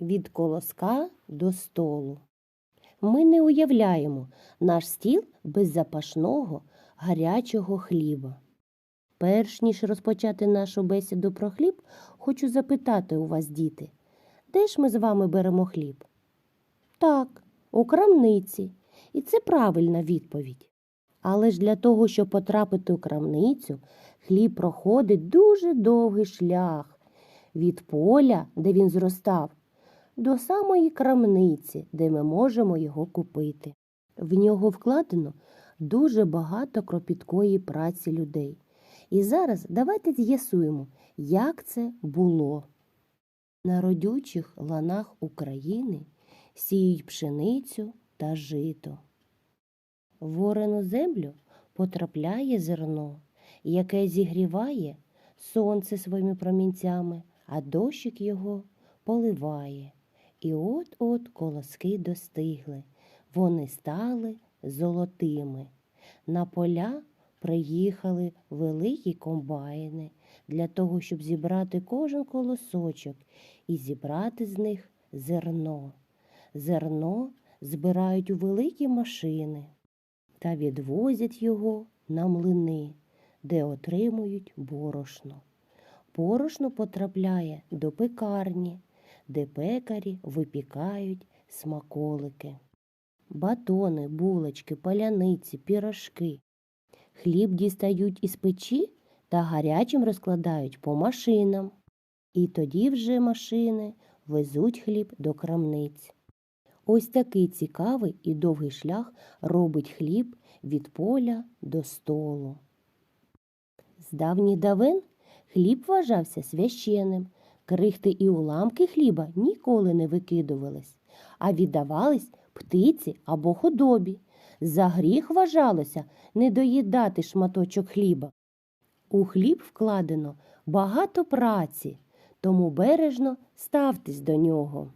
від колоска до столу. Ми не уявляємо наш стіл без запашного гарячого хліба. Перш ніж розпочати нашу бесіду про хліб, хочу запитати у вас, діти, де ж ми з вами беремо хліб? Так, у крамниці. І це правильна відповідь. Але ж для того, щоб потрапити у крамницю, хліб проходить дуже довгий шлях від поля, де він зростав, до самої крамниці, де ми можемо його купити. В нього вкладено дуже багато кропіткої праці людей. І зараз давайте з'ясуємо, як це було. На родючих ланах України сіють пшеницю та жито. В землю потрапляє зерно, яке зігріває сонце своїми промінцями, а дощик його поливає. І от-от колоски достигли, вони стали золотими. На поля приїхали великі комбайни для того, щоб зібрати кожен колосочок і зібрати з них зерно. Зерно збирають у великі машини та відвозять його на млини, де отримують борошно. Борошно потрапляє до пекарні, де пекарі випікають смаколики. Батони, булочки, паляниці, пірожки. Хліб дістають із печі та гарячим розкладають по машинам. І тоді вже машини везуть хліб до крамниць. Ось такий цікавий і довгий шлях робить хліб від поля до столу. З давніх давен хліб вважався священним. Крихти і уламки хліба ніколи не викидувались, а віддавались птиці або худобі. За гріх вважалося не доїдати шматочок хліба. У хліб вкладено багато праці, тому бережно ставтесь до нього.